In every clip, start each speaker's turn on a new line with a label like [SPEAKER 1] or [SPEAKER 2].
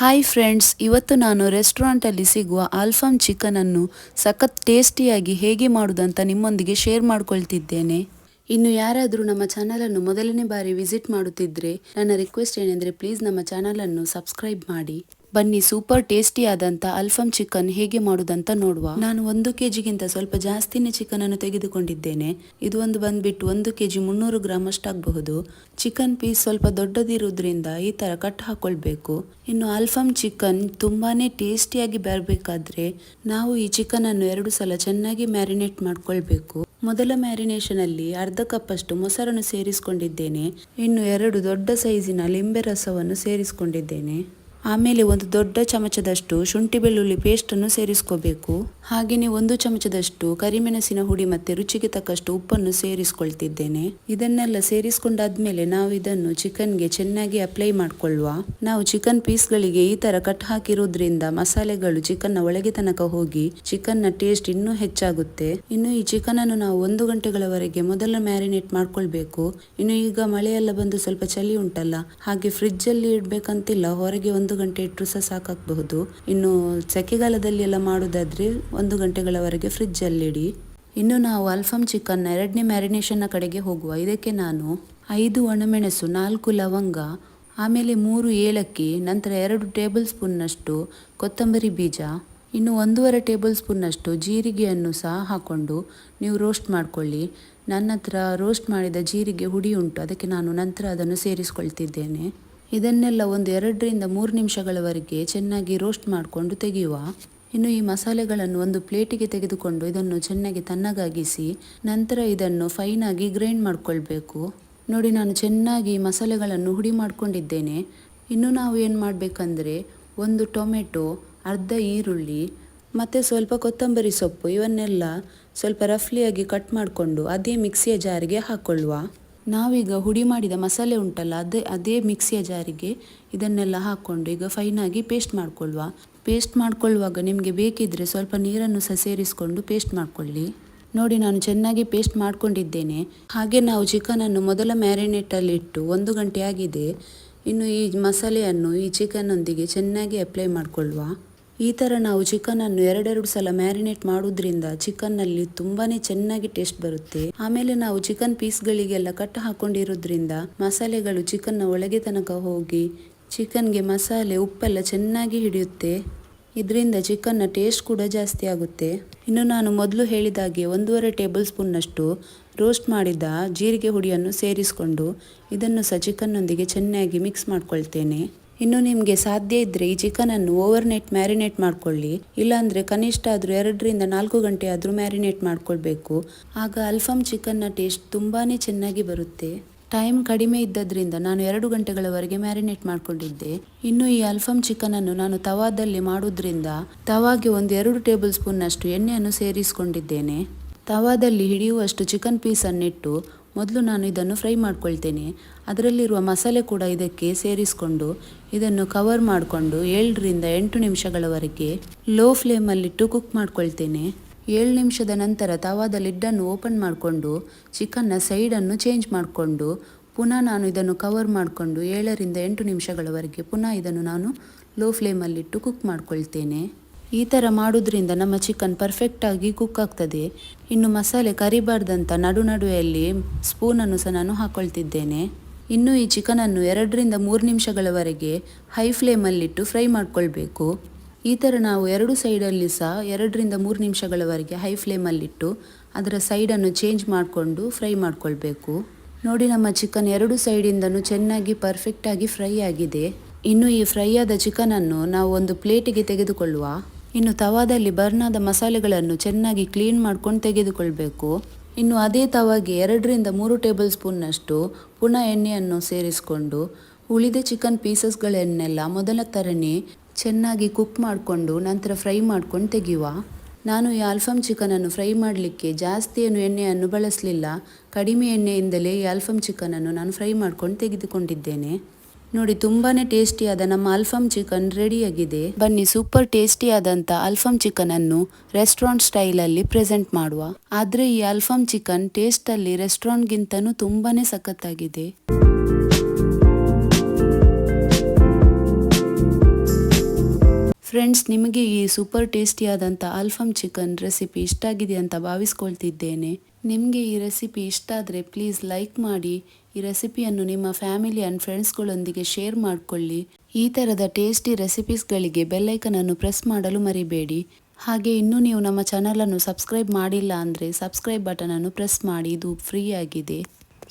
[SPEAKER 1] Hi friends ಇವತ್ತು ನಾನು ರೆಸ್ಟೋರೆಂಟಲ್ಲಿ ಸಿಗುವ ಆಲ್ಫಾಮ್ ಚಿಕನನ್ನು ಸಖತ್ ಟೇಸ್ಟಿಯಾಗಿ ಹೇಗೆ ಮಾಡುವುದಂತ ನಿಮ್ಮೊಂದಿಗೆ ಶೇರ್ ಮಾಡ್ಕೊಳ್ತಿದ್ದೇನೆ. ಇನ್ನು ಯಾರಾದರೂ ನಮ್ಮ ಚಾನಲನ್ನು ಮೊದಲನೇ ಬಾರಿ ವಿಸಿಟ್ ಮಾಡುತ್ತಿದ್ದರೆ ನನ್ನ ರಿಕ್ವೆಸ್ಟ್ ಏನೆಂದರೆ ಪ್ಲೀಸ್ ನಮ್ಮ ಚಾನಲನ್ನು ಸಬ್ಸ್ಕ್ರೈಬ್ ಮಾಡಿ. ಬನ್ನಿ ಸೂಪರ್ ಟೇಸ್ಟಿ ಆದಂತ ಅಲ್ಫಾಮ್ ಚಿಕನ್ ಹೇಗೆ ಮಾಡುವುದಂತ ನೋಡುವ. ನಾನು ಒಂದು ಕೆಜಿಗಿಂತ ಸ್ವಲ್ಪ ಜಾಸ್ತಿನೇ ಚಿಕನ್ ಅನ್ನು ತೆಗೆದುಕೊಂಡಿದ್ದೇನೆ. ಇದು ಒಂದು ಬಂದ್ಬಿಟ್ಟು ಒಂದು ಕೆಜಿ ಮುನ್ನೂರು ಗ್ರಾಮ್ ಅಷ್ಟಾಗಬಹುದು. ಚಿಕನ್ ಪೀಸ್ ಸ್ವಲ್ಪ ದೊಡ್ಡದಿರುವುದರಿಂದ ಈ ತರ ಕಟ್ ಹಾಕೊಳ್ಬೇಕು. ಇನ್ನು ಅಲ್ಫಮ್ ಚಿಕನ್ ತುಂಬಾನೇ ಟೇಸ್ಟಿಯಾಗಿ ಬರಬೇಕಾದ್ರೆ ನಾವು ಈ ಚಿಕನ್ ಅನ್ನು ಎರಡು ಸಲ ಚೆನ್ನಾಗಿ ಮ್ಯಾರಿನೇಟ್ ಮಾಡ್ಕೊಳ್ಬೇಕು. ಮೊದಲ ಮ್ಯಾರಿನೇಷನ್ ಅಲ್ಲಿ ಅರ್ಧ ಕಪ್ ಅಷ್ಟು ಮೊಸರನ್ನು ಸೇರಿಸಿಕೊಂಡಿದ್ದೇನೆ. ಇನ್ನು ಎರಡು ದೊಡ್ಡ ಸೈಜಿನ ಲಿಂಬೆ ರಸವನ್ನು ಸೇರಿಸಿಕೊಂಡಿದ್ದೇನೆ. ಆಮೇಲೆ ಒಂದು ದೊಡ್ಡ ಚಮಚದಷ್ಟು ಶುಂಠಿ ಬೆಳ್ಳುಳ್ಳಿ ಪೇಸ್ಟನ್ನು ಸೇರಿಸ್ಕೋಬೇಕು. ಹಾಗೆಯೇ ಒಂದು ಚಮಚದಷ್ಟು ಕರಿಮೆಣಸಿನ ಹುಡಿ ಮತ್ತೆ ರುಚಿಗೆ ತಕ್ಕಷ್ಟು ಉಪ್ಪನ್ನು ಸೇರಿಸ್ಕೊಳ್ತಿದ್ದೇನೆ. ಇದನ್ನೆಲ್ಲ ಸೇರಿಸ್ಕೊಂಡಾದ್ಮೇಲೆ ನಾವು ಇದನ್ನು ಚಿಕನ್ಗೆ ಚೆನ್ನಾಗಿ ಅಪ್ಲೈ ಮಾಡಿಕೊಳ್ಳುವ. ನಾವು ಚಿಕನ್ ಪೀಸ್ಗಳಿಗೆ ಈ ತರ ಕಟ್ ಹಾಕಿರೋದ್ರಿಂದ ಮಸಾಲೆಗಳು ಚಿಕನ್ನ ಒಳಗೆ ತನಕ ಹೋಗಿ ಚಿಕನ್ನ ಟೇಸ್ಟ್ ಇನ್ನೂ ಹೆಚ್ಚಾಗುತ್ತೆ. ಇನ್ನು ಈ ಚಿಕನನ್ನು ನಾವು ಒಂದು ಗಂಟೆಗಳವರೆಗೆ ಮೊದಲ ಮ್ಯಾರಿನೇಟ್ ಮಾಡ್ಕೊಳ್ಬೇಕು. ಇನ್ನು ಈಗ ಮಳೆಯೆಲ್ಲ ಬಂದು ಸ್ವಲ್ಪ ಚಳಿ ಉಂಟಲ್ಲ, ಹಾಗೆ ಫ್ರಿಜ್ಜಲ್ಲಿ ಇಡ್ಬೇಕಂತಿಲ್ಲ, ಹೊರಗೆ ಒಂದು ಗಂಟೆ ಇಟ್ಟರು ಸಹ ಸಾಕಾಗಬಹುದು. ಇನ್ನು ಸೆಕೆಗಾಲದಲ್ಲಿ ಎಲ್ಲ ಮಾಡುವುದಾದ್ರೆ ಒಂದು ಗಂಟೆಗಳವರೆಗೆ ಫ್ರಿಡ್ಜ್ ಅಲ್ಲಿ ಇಡಿ ಇನ್ನು ನಾವು ಅಲ್ಫಮ್ ಚಿಕನ್ ಎರಡನೇ ಮ್ಯಾರಿನೇಷನ್ನ ಕಡೆಗೆ ಹೋಗುವ. ಇದಕ್ಕೆ ನಾನು ಐದು ಒಣಮೆಣಸು, ನಾಲ್ಕು ಲವಂಗ, ಆಮೇಲೆ ಮೂರು ಏಲಕ್ಕಿ, ನಂತರ ಎರಡು ಟೇಬಲ್ ಸ್ಪೂನ್ನಷ್ಟು ಕೊತ್ತಂಬರಿ ಬೀಜ, ಇನ್ನು ಒಂದೂವರೆ ಟೇಬಲ್ ಸ್ಪೂನ್ನಷ್ಟು ಜೀರಿಗೆಯನ್ನು ಸಹ ಹಾಕ್ಕೊಂಡು ನೀವು ರೋಸ್ಟ್ ಮಾಡಿಕೊಳ್ಳಿ. ನನ್ನ ಹತ್ರ ರೋಸ್ಟ್ ಮಾಡಿದ ಜೀರಿಗೆ ಹುಡಿ ಉಂಟು. ಅದಕ್ಕೆ ನಾನು ನಂತರ ಅದನ್ನು ಸೇರಿಸ್ಕೊಳ್ತಿದ್ದೇನೆ. ಇದನ್ನೆಲ್ಲ ಒಂದು ಎರಡರಿಂದ ಮೂರು ನಿಮಿಷಗಳವರೆಗೆ ಚೆನ್ನಾಗಿ ರೋಸ್ಟ್ ಮಾಡಿಕೊಂಡು ತೆಗೆಯುವ. ಇನ್ನು ಈ ಮಸಾಲೆಗಳನ್ನು ಒಂದು ಪ್ಲೇಟಿಗೆ ತೆಗೆದುಕೊಂಡು ಇದನ್ನು ಚೆನ್ನಾಗಿ ತಣ್ಣಗಾಗಿಸಿ ನಂತರ ಇದನ್ನು ಫೈನಾಗಿ ಗ್ರೈಂಡ್ ಮಾಡಿಕೊಳ್ಬೇಕು. ನೋಡಿ, ನಾನು ಚೆನ್ನಾಗಿ ಮಸಾಲೆಗಳನ್ನು ಹುಡಿ ಮಾಡಿಕೊಂಡಿದ್ದೇನೆ. ಇನ್ನು ನಾವು ಏನು ಮಾಡಬೇಕಂದ್ರೆ ಒಂದು ಟೊಮೆಟೊ, ಅರ್ಧ ಈರುಳ್ಳಿ, ಮತ್ತು ಸ್ವಲ್ಪ ಕೊತ್ತಂಬರಿ ಸೊಪ್ಪು, ಇವನ್ನೆಲ್ಲ ಸ್ವಲ್ಪ ರಫ್ಲಿಯಾಗಿ ಕಟ್ ಮಾಡಿಕೊಂಡು ಅದೇ ಮಿಕ್ಸಿಯ ಜಾರಿಗೆ ಹಾಕ್ಕೊಳ್ಳುವ ನಾವೀಗ ಹುಡಿ ಮಾಡಿದ ಮಸಾಲೆ ಉಂಟಲ್ಲ, ಅದೇ ಅದೇ ಮಿಕ್ಸಿಯ ಜಾರಿಗೆ ಇದನ್ನೆಲ್ಲ ಹಾಕ್ಕೊಂಡು ಈಗ ಫೈನಾಗಿ ಪೇಸ್ಟ್ ಮಾಡಿಕೊಳ್ಳುವ ಪೇಸ್ಟ್ ಮಾಡ್ಕೊಳ್ಳುವಾಗ ನಿಮಗೆ ಬೇಕಿದ್ದರೆ ಸ್ವಲ್ಪ ನೀರನ್ನು ಸಹ ಸೇರಿಸಿಕೊಂಡು ಪೇಸ್ಟ್ ಮಾಡ್ಕೊಳ್ಳಿ. ನೋಡಿ, ನಾನು ಚೆನ್ನಾಗಿ ಪೇಸ್ಟ್ ಮಾಡ್ಕೊಂಡಿದ್ದೇನೆ. ಹಾಗೆ ನಾವು ಚಿಕನನ್ನು ಮೊದಲ ಮ್ಯಾರಿನೇಟಲ್ಲಿ ಇಟ್ಟು ಒಂದು ಗಂಟೆ ಆಗಿದೆ. ಇನ್ನು ಈ ಮಸಾಲೆಯನ್ನು, ಈ ಚಿಕನ್ನೊಂದಿಗೆ ಚೆನ್ನಾಗಿ ಅಪ್ಲೈ ಮಾಡಿಕೊಳ್ಳುವ ಈ ಥರ ನಾವು ಚಿಕನನ್ನು ಎರಡೆರಡು ಸಲ ಮ್ಯಾರಿನೇಟ್ ಮಾಡೋದ್ರಿಂದ ಚಿಕನ್ನಲ್ಲಿ ತುಂಬಾ ಚೆನ್ನಾಗಿ ಟೇಸ್ಟ್ ಬರುತ್ತೆ. ಆಮೇಲೆ ನಾವು ಚಿಕನ್ ಪೀಸ್ಗಳಿಗೆಲ್ಲ ಕಟ್ ಹಾಕೊಂಡಿರೋದ್ರಿಂದ ಮಸಾಲೆಗಳು ಚಿಕನ್ನ ಒಳಗೆ ತನಕ ಹೋಗಿ ಚಿಕನ್ಗೆ ಮಸಾಲೆ ಉಪ್ಪೆಲ್ಲ ಚೆನ್ನಾಗಿ ಹಿಡಿಯುತ್ತೆ. ಇದರಿಂದ ಚಿಕನ್ನ ಟೇಸ್ಟ್ ಕೂಡ ಜಾಸ್ತಿ ಆಗುತ್ತೆ. ಇನ್ನು ನಾನು ಮೊದಲು ಹೇಳಿದಾಗೆ ಒಂದೂವರೆ ಟೇಬಲ್ ಸ್ಪೂನ್ನಷ್ಟು ರೋಸ್ಟ್ ಮಾಡಿದ ಜೀರಿಗೆ ಹುಡಿಯನ್ನು ಸೇರಿಸಿಕೊಂಡು ಇದನ್ನು ಸಹ ಚಿಕನ್ನೊಂದಿಗೆ ಚೆನ್ನಾಗಿ ಮಿಕ್ಸ್ ಮಾಡ್ಕೊಳ್ತೇನೆ. ಇನ್ನು ನಿಮಗೆ ಸಾಧ್ಯ ಇದ್ದರೆ ಈ ಚಿಕನನ್ನು ಓವರ್ ನೈಟ್ ಮ್ಯಾರಿನೇಟ್ ಮಾಡ್ಕೊಳ್ಳಿ. ಇಲ್ಲಾಂದರೆ ಕನಿಷ್ಠ ಆದರೂ ಎರಡರಿಂದ ನಾಲ್ಕು ಗಂಟೆ ಆದರೂ ಮ್ಯಾರಿನೇಟ್ ಮಾಡ್ಕೊಳ್ಬೇಕು. ಆಗ ಅಲ್ಫಮ್ ಚಿಕನ್ನ ಟೇಸ್ಟ್ ತುಂಬಾ ಚೆನ್ನಾಗಿ ಬರುತ್ತೆ. ಟೈಮ್ ಕಡಿಮೆ ಇದ್ದದ್ರಿಂದ ನಾನು ಎರಡು ಗಂಟೆಗಳವರೆಗೆ ಮ್ಯಾರಿನೇಟ್ ಮಾಡ್ಕೊಂಡಿದ್ದೆ. ಇನ್ನು ಈ ಅಲ್ಫಾಮ್ ಚಿಕನನ್ನು ನಾನು ತವಾದಲ್ಲಿ ಮಾಡೋದ್ರಿಂದ ತವಾಗೆ ಒಂದು ಎರಡು ಟೇಬಲ್ ಸ್ಪೂನ್ನಷ್ಟು ಎಣ್ಣೆಯನ್ನು ಸೇರಿಸಿಕೊಂಡಿದ್ದೇನೆ. ತವಾದಲ್ಲಿ ಹಿಡಿಯುವಷ್ಟು ಚಿಕನ್ ಪೀಸನ್ನಿಟ್ಟು ಮೊದಲು ನಾನು ಇದನ್ನು ಫ್ರೈ ಮಾಡ್ಕೊಳ್ತೇನೆ. ಅದರಲ್ಲಿರುವ ಮಸಾಲೆ ಕೂಡ ಇದಕ್ಕೆ ಸೇರಿಸಿಕೊಂಡು ಇದನ್ನು ಕವರ್ ಮಾಡಿಕೊಂಡು ಏಳರಿಂದ ಎಂಟು ನಿಮಿಷಗಳವರೆಗೆ ಲೋ ಫ್ಲೇಮಲ್ಲಿಟ್ಟು ಕುಕ್ ಮಾಡ್ಕೊಳ್ತೇನೆ. ಏಳು ನಿಮಿಷದ ನಂತರ ತವಾದ ಲಿಡ್ಡನ್ನು ಓಪನ್ ಮಾಡಿಕೊಂಡು ಚಿಕನ್ನ ಸೈಡನ್ನು ಚೇಂಜ್ ಮಾಡಿಕೊಂಡು, ಪುನಃ ನಾನು ಇದನ್ನು ಕವರ್ ಮಾಡಿಕೊಂಡು ಏಳರಿಂದ ಎಂಟು ನಿಮಿಷಗಳವರೆಗೆ ಪುನಃ ಇದನ್ನು ನಾನು ಲೋ ಫ್ಲೇಮಲ್ಲಿಟ್ಟು ಕುಕ್ ಮಾಡ್ಕೊಳ್ತೇನೆ. ಈ ಥರ ಮಾಡೋದ್ರಿಂದ ನಮ್ಮ ಚಿಕನ್ ಪರ್ಫೆಕ್ಟಾಗಿ ಕುಕ್ ಆಗ್ತದೆ. ಇನ್ನು ಮಸಾಲೆ ಕರಿಬಾರ್ದಂತ ನಡು ನಡುವೆಯಲ್ಲಿ ಸ್ಪೂನನ್ನು ಸಹ ನಾನು ಹಾಕ್ಕೊಳ್ತಿದ್ದೇನೆ ಇನ್ನು ಈ ಚಿಕನನ್ನು ಎರಡರಿಂದ ಮೂರು ನಿಮಿಷಗಳವರೆಗೆ ಹೈ ಫ್ಲೇಮಲ್ಲಿಟ್ಟು ಫ್ರೈ ಮಾಡ್ಕೊಳ್ಬೇಕು. ಈ ಥರ ನಾವು ಎರಡು ಸೈಡಲ್ಲಿ ಸಹ ಎರಡರಿಂದ ಮೂರು ನಿಮಿಷಗಳವರೆಗೆ ಹೈ ಫ್ಲೇಮಲ್ಲಿಟ್ಟು ಅದರ ಸೈಡನ್ನು ಚೇಂಜ್ ಮಾಡಿಕೊಂಡು ಫ್ರೈ ಮಾಡ್ಕೊಳ್ಬೇಕು. ನೋಡಿ ನಮ್ಮ ಚಿಕನ್ ಎರಡು ಸೈಡಿಂದನೂ ಚೆನ್ನಾಗಿ ಪರ್ಫೆಕ್ಟಾಗಿ ಫ್ರೈ ಆಗಿದೆ. ಇನ್ನು ಈ ಫ್ರೈ ಆದ ಚಿಕನನ್ನು ನಾವು ಒಂದು ಪ್ಲೇಟಿಗೆ ತೆಗೆದುಕೊಳ್ಳುವ. ಇನ್ನು ತವಾದಲ್ಲಿ ಬರ್ನಾದ ಮಸಾಲೆಗಳನ್ನು ಚೆನ್ನಾಗಿ ಕ್ಲೀನ್ ಮಾಡ್ಕೊಂಡು ತೆಗೆದುಕೊಳ್ಬೇಕು. ಇನ್ನು ಅದೇ ತವಾಗೆ ಎರಡರಿಂದ ಮೂರು ಟೇಬಲ್ ಸ್ಪೂನ್ನಷ್ಟು ಪುನಃ ಎಣ್ಣೆಯನ್ನು ಸೇರಿಸಿಕೊಂಡು ಉಳಿದ ಚಿಕನ್ ಪೀಸಸ್ಗಳನ್ನೆಲ್ಲ ಮೊದಲ ಥರನೇ ಚೆನ್ನಾಗಿ ಕುಕ್ ಮಾಡಿಕೊಂಡು ನಂತರ ಫ್ರೈ ಮಾಡ್ಕೊಂಡು ತೆಗೆಯುವ. ನಾನು ಈ ಆಲ್ಫಮ್ ಚಿಕನನ್ನು ಫ್ರೈ ಮಾಡಲಿಕ್ಕೆ ಜಾಸ್ತಿ ಏನು ಎಣ್ಣೆಯನ್ನು ಬಳಸಲಿಲ್ಲ. ಕಡಿಮೆ ಎಣ್ಣೆಯಿಂದಲೇ ಈ ಆಲ್ಫಮ್ ಚಿಕನನ್ನು ನಾನು ಫ್ರೈ ಮಾಡ್ಕೊಂಡು ತೆಗೆದುಕೊಂಡಿದ್ದೇನೆ. ನೋಡಿ, ತುಂಬಾನೇ ಟೇಸ್ಟಿಯಾದ ನಮ್ಮ ಅಲ್ಫಾಮ್ ಚಿಕನ್ ರೆಡಿಯಾಗಿದೆ. ಬನ್ನಿ, ಸೂಪರ್ ಟೇಸ್ಟಿಯಾದಂಥ ಅಲ್ಫಾಮ್ ಚಿಕನ್ ಅನ್ನು ರೆಸ್ಟೋರೆಂಟ್ ಸ್ಟೈಲಲ್ಲಿ ಪ್ರೆಸೆಂಟ್ ಮಾಡುವ. ಆದ್ರೆ ಈ ಅಲ್ಫಾಮ್ ಚಿಕನ್ ಟೇಸ್ಟಲ್ಲಿ ರೆಸ್ಟೋರೆಂಟ್ಗಿಂತನೂ ತುಂಬಾನೇ ಸಖತ್ತಾಗಿದೆ. ಫ್ರೆಂಡ್ಸ್, ನಿಮಗೆ ಈ ಸೂಪರ್ ಟೇಸ್ಟಿಯಾದಂಥ ಆಲ್ಫಮ್ ಚಿಕನ್ ರೆಸಿಪಿ ಇಷ್ಟ ಆಗಿದೆ ಅಂತ ಭಾವಿಸ್ಕೊಳ್ತಿದ್ದೇನೆ. ನಿಮಗೆ ಈ ರೆಸಿಪಿ ಇಷ್ಟ ಆದರೆ ಪ್ಲೀಸ್ ಲೈಕ್ ಮಾಡಿ. ಈ ರೆಸಿಪಿಯನ್ನು ನಿಮ್ಮ ಫ್ಯಾಮಿಲಿ ಆ್ಯಂಡ್ ಫ್ರೆಂಡ್ಸ್ಗಳೊಂದಿಗೆ ಶೇರ್ ಮಾಡಿಕೊಳ್ಳಿ. ಈ ಥರದ ಟೇಸ್ಟಿ ರೆಸಿಪೀಸ್ಗಳಿಗೆ ಬೆಲ್ಲೈಕನನ್ನು ಪ್ರೆಸ್ ಮಾಡಲು ಮರಿಬೇಡಿ. ಹಾಗೆ ಇನ್ನೂ ನೀವು ನಮ್ಮ ಚಾನಲನ್ನು ಸಬ್ಸ್ಕ್ರೈಬ್ ಮಾಡಿಲ್ಲ ಅಂದರೆ ಸಬ್ಸ್ಕ್ರೈಬ್ ಬಟನನ್ನು ಪ್ರೆಸ್ ಮಾಡಿ. ಇದು ಫ್ರೀ ಆಗಿದೆ.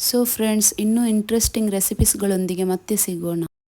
[SPEAKER 1] ಸೊ ಫ್ರೆಂಡ್ಸ್ ಇನ್ನೂ ಇಂಟ್ರೆಸ್ಟಿಂಗ್ ರೆಸಿಪೀಸ್ಗಳೊಂದಿಗೆ ಮತ್ತೆ ಸಿಗೋಣ.